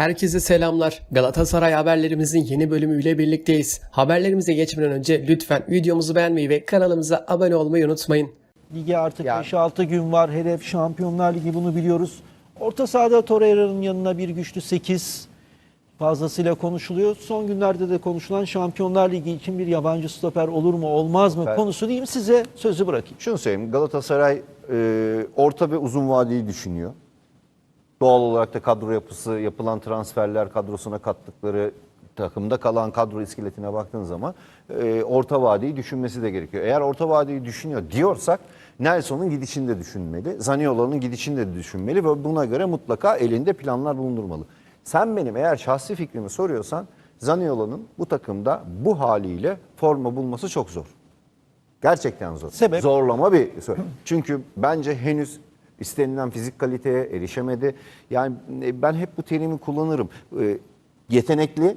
Herkese selamlar. Galatasaray haberlerimizin yeni bölümüyle birlikteyiz. Haberlerimize geçmeden önce lütfen videomuzu beğenmeyi ve kanalımıza abone olmayı unutmayın. Lige artık Ya. 5-6 gün var. Hedef Şampiyonlar Ligi bunu biliyoruz. Orta sahada Torreira'nın yanına bir güçlü 8 fazlasıyla konuşuluyor. Son günlerde de konuşulan Şampiyonlar Ligi için bir yabancı stoper olur mu olmaz mı Ben- konusu diyeyim size sözü bırakayım. Şunu söyleyeyim. Galatasaray e, orta ve uzun vadeyi düşünüyor. Doğal olarak da kadro yapısı, yapılan transferler, kadrosuna kattıkları takımda kalan kadro iskeletine baktığın zaman e, orta vadeyi düşünmesi de gerekiyor. Eğer orta vadeyi düşünüyor diyorsak Nelson'un gidişini de düşünmeli. Zaniolo'nun gidişini de düşünmeli ve buna göre mutlaka elinde planlar bulundurmalı. Sen benim eğer şahsi fikrimi soruyorsan Zaniolo'nun bu takımda bu haliyle forma bulması çok zor. Gerçekten zor. Sebep? Zorlama bir. Çünkü bence henüz istenilen fizik kaliteye erişemedi. Yani e, ben hep bu terimi kullanırım. E, Yetenekli,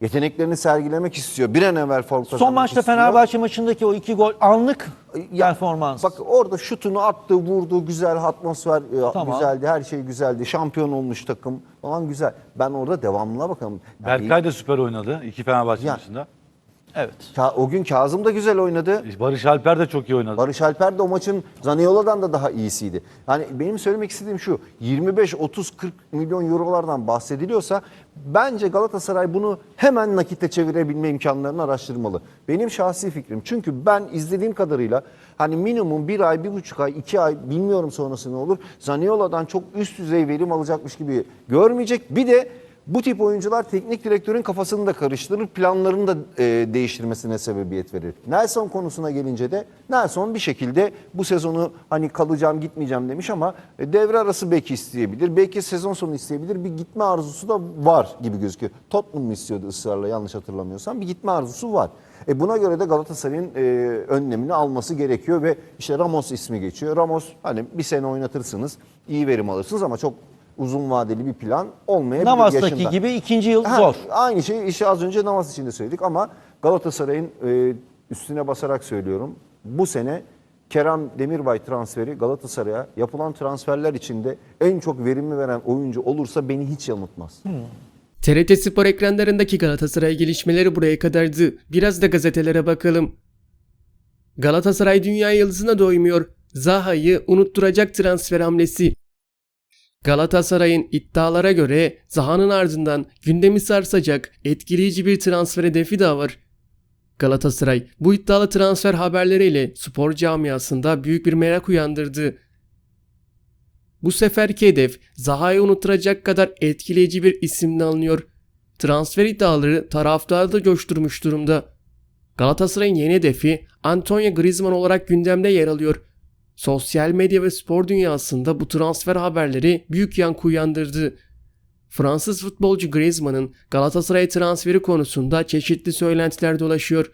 yeteneklerini sergilemek istiyor. Bir an evvel form Son maçta istiyor. Fenerbahçe maçındaki o iki gol anlık Ya, performans. Bak orada şutunu attı, vurdu, güzel atmosfer e, Tamam. güzeldi, her şey güzeldi. Şampiyon olmuş takım falan güzel. Ben orada devamına bakalım. Yani Berkay da süper oynadı iki Fenerbahçe Ya. maçında. Evet. Ka- o gün Kazım da güzel oynadı. Barış Alper de çok iyi oynadı. Barış Alper de o maçın Zaniola'dan da daha iyisiydi. Yani benim söylemek istediğim şu 25 30 40 milyon eurolardan bahsediliyorsa bence Galatasaray bunu hemen nakite çevirebilme imkanlarını araştırmalı. Benim şahsi fikrim. Çünkü ben izlediğim kadarıyla hani minimum bir ay, bir buçuk ay, iki ay bilmiyorum sonrası ne olur. Zaniola'dan çok üst düzey verim alacakmış gibi görmeyecek. Bir de bu tip oyuncular teknik direktörün kafasını da karıştırır, planlarını da e, değiştirmesine sebebiyet verir. Nelson konusuna gelince de Nelson bir şekilde bu sezonu hani kalacağım gitmeyeceğim demiş ama e, devre arası belki isteyebilir. Belki sezon sonu isteyebilir. Bir gitme arzusu da var gibi gözüküyor. Tottenham istiyordu ısrarla yanlış hatırlamıyorsam. Bir gitme arzusu var. E buna göre de Galatasaray'ın e, önlemini alması gerekiyor ve işte Ramos ismi geçiyor. Ramos hani bir sene oynatırsınız, iyi verim alırsınız ama çok uzun vadeli bir plan olmayabilir Navas'taki yaşında. gibi ikinci yıl Ha, zor. Aynı şeyi işte az önce Navas için de söyledik ama Galatasaray'ın e, üstüne basarak söylüyorum. Bu sene Kerem Demirbay transferi Galatasaray'a yapılan transferler içinde en çok verimi veren oyuncu olursa beni hiç yanıltmaz. TRT Spor ekranlarındaki Galatasaray gelişmeleri buraya kadardı. Biraz da gazetelere bakalım. Galatasaray dünya yıldızına doymuyor. Zaha'yı unutturacak transfer hamlesi. Galatasaray'ın iddialara göre Zaha'nın ardından gündemi sarsacak etkileyici bir transfer hedefi daha var. Galatasaray bu iddialı transfer haberleriyle spor camiasında büyük bir merak uyandırdı. Bu seferki hedef Zaha'yı unutturacak kadar etkileyici bir isimle alınıyor. Transfer iddiaları taraftarı da coşturmuş durumda. Galatasaray'ın yeni hedefi Antonio Griezmann olarak gündemde yer alıyor. Sosyal medya ve spor dünyasında bu transfer haberleri büyük yankı uyandırdı. Fransız futbolcu Griezmann'ın Galatasaray transferi konusunda çeşitli söylentiler dolaşıyor.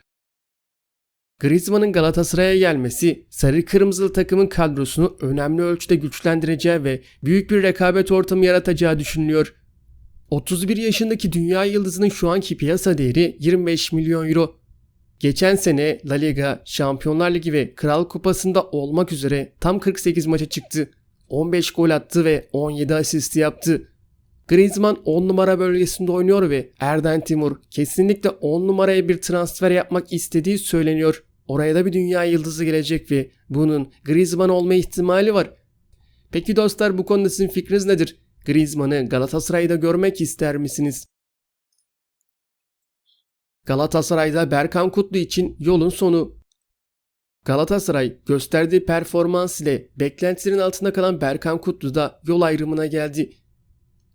Griezmann'ın Galatasaray'a gelmesi sarı kırmızılı takımın kadrosunu önemli ölçüde güçlendireceği ve büyük bir rekabet ortamı yaratacağı düşünülüyor. 31 yaşındaki dünya yıldızının şu anki piyasa değeri 25 milyon euro. Geçen sene La Liga, Şampiyonlar Ligi ve Kral Kupası'nda olmak üzere tam 48 maça çıktı. 15 gol attı ve 17 asist yaptı. Griezmann 10 numara bölgesinde oynuyor ve Erden Timur kesinlikle 10 numaraya bir transfer yapmak istediği söyleniyor. Oraya da bir dünya yıldızı gelecek ve bunun Griezmann olma ihtimali var. Peki dostlar bu konuda sizin fikriniz nedir? Griezmann'ı Galatasaray'da görmek ister misiniz? Galatasaray'da Berkan Kutlu için yolun sonu. Galatasaray gösterdiği performans ile beklentilerin altında kalan Berkan Kutlu da yol ayrımına geldi.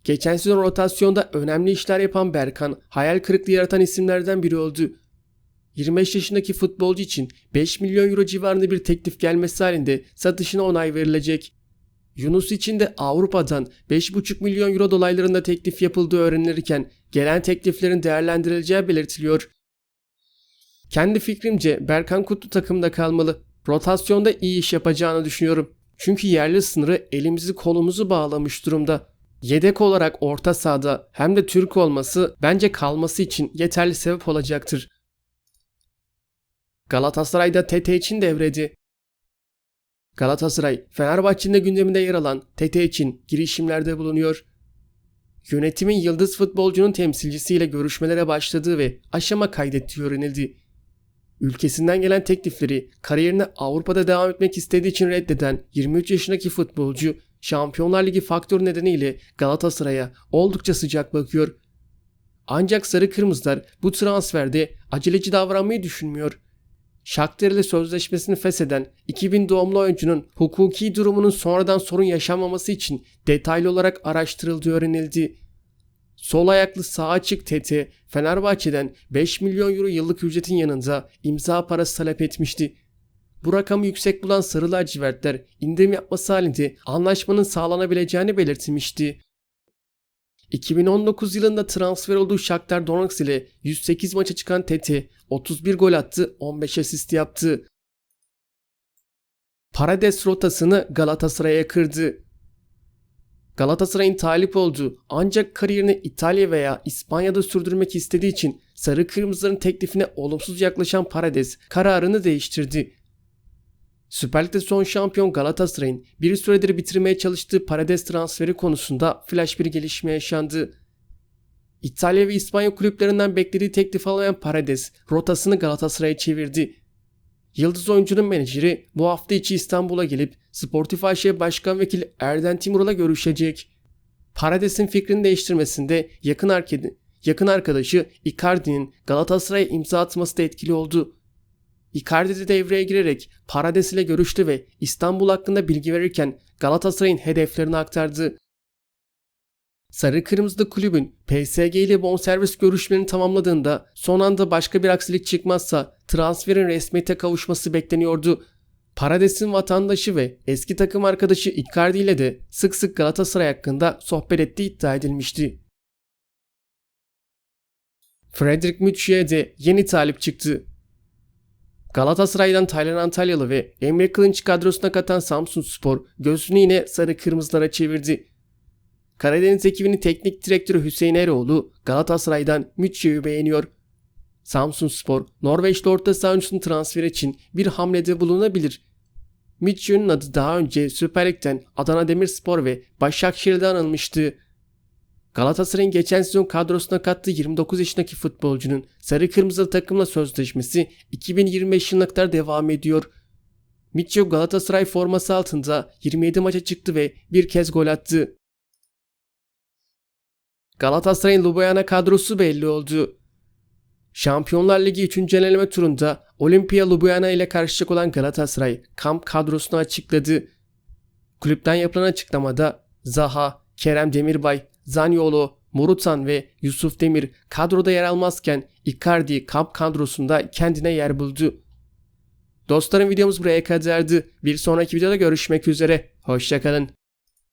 Geçen sezon rotasyonda önemli işler yapan Berkan hayal kırıklığı yaratan isimlerden biri oldu. 25 yaşındaki futbolcu için 5 milyon euro civarında bir teklif gelmesi halinde satışına onay verilecek. Yunus için de Avrupa'dan 5,5 milyon euro dolaylarında teklif yapıldığı öğrenilirken gelen tekliflerin değerlendirileceği belirtiliyor. Kendi fikrimce Berkan Kutlu takımda kalmalı. Rotasyonda iyi iş yapacağını düşünüyorum. Çünkü yerli sınırı elimizi kolumuzu bağlamış durumda. Yedek olarak orta sahada hem de Türk olması bence kalması için yeterli sebep olacaktır. Galatasaray'da Tete için devredi. Galatasaray, Fenerbahçe'nin de gündeminde yer alan Tete için girişimlerde bulunuyor. yönetimin yıldız futbolcunun temsilcisiyle görüşmelere başladığı ve aşama kaydettiği öğrenildi. Ülkesinden gelen teklifleri kariyerine Avrupa'da devam etmek istediği için reddeden 23 yaşındaki futbolcu Şampiyonlar Ligi faktörü nedeniyle Galatasaray'a oldukça sıcak bakıyor. Ancak Sarı Kırmızılar bu transferde aceleci davranmayı düşünmüyor. Shakhtar ile sözleşmesini fesheden 2000 doğumlu oyuncunun hukuki durumunun sonradan sorun yaşanmaması için detaylı olarak araştırıldığı öğrenildi. Sol ayaklı sağ açık Tete Fenerbahçe'den 5 milyon euro yıllık ücretin yanında imza parası talep etmişti. Bu rakamı yüksek bulan Sarı lacivertler indirim yapması halinde anlaşmanın sağlanabileceğini belirtmişti. 2019 yılında transfer olduğu Shakhtar Donetsk ile 108 maça çıkan Tete 31 gol attı, 15 asist yaptı. Parades rotasını Galatasaray'a kırdı. Galatasaray'ın talip olduğu ancak kariyerini İtalya veya İspanya'da sürdürmek istediği için Sarı Kırmızıların teklifine olumsuz yaklaşan Parades kararını değiştirdi. Süper Lig'de son şampiyon Galatasaray'ın bir süredir bitirmeye çalıştığı Parades transferi konusunda flash bir gelişme yaşandı. İtalya ve İspanya kulüplerinden beklediği teklif alamayan Parades rotasını Galatasaray'a çevirdi. Yıldız oyuncunun menajeri bu hafta içi İstanbul'a gelip Sportif AŞ Başkan Vekili Erden Timur'la görüşecek. Parades'in fikrini değiştirmesinde yakın arkadaşı Icardi'nin Galatasaray'a imza atması da etkili oldu. Icardi de devreye girerek Parades ile görüştü ve İstanbul hakkında bilgi verirken Galatasaray'ın hedeflerini aktardı. Sarı Kırmızılı kulübün PSG ile bonservis görüşmelerini tamamladığında son anda başka bir aksilik çıkmazsa transferin resmiyete kavuşması bekleniyordu. Parades'in vatandaşı ve eski takım arkadaşı Icardi ile de sık sık Galatasaray hakkında sohbet ettiği iddia edilmişti. Frederick Mütçü'ye de yeni talip çıktı. Galatasaray'dan Taylan Antalyalı ve Emre Kılınç kadrosuna katan Samsun Spor gözünü yine sarı kırmızılara çevirdi. Karadeniz ekibinin teknik direktörü Hüseyin Eroğlu Galatasaray'dan Mütçü'yü beğeniyor. Samsun Spor, Norveçli orta saha oyuncusunun transferi için bir hamlede bulunabilir. Mitchell'ın adı daha önce Süper Lig'den Adana Demirspor ve Başakşehir'de anılmıştı. Galatasaray'ın geçen sezon kadrosuna kattığı 29 yaşındaki futbolcunun sarı kırmızılı takımla sözleşmesi 2025 yılına kadar devam ediyor. Mitchell Galatasaray forması altında 27 maça çıktı ve bir kez gol attı. Galatasaray'ın Ljubljana kadrosu belli oldu. Şampiyonlar Ligi 3. eleme turunda Olimpia Ljubljana ile karşılaşacak olan Galatasaray kamp kadrosunu açıkladı. Kulüpten yapılan açıklamada Zaha, Kerem Demirbay, Zaniolo, Morutan ve Yusuf Demir kadroda yer almazken Icardi kamp kadrosunda kendine yer buldu. Dostlarım videomuz buraya kadardı. Bir sonraki videoda görüşmek üzere. Hoşçakalın.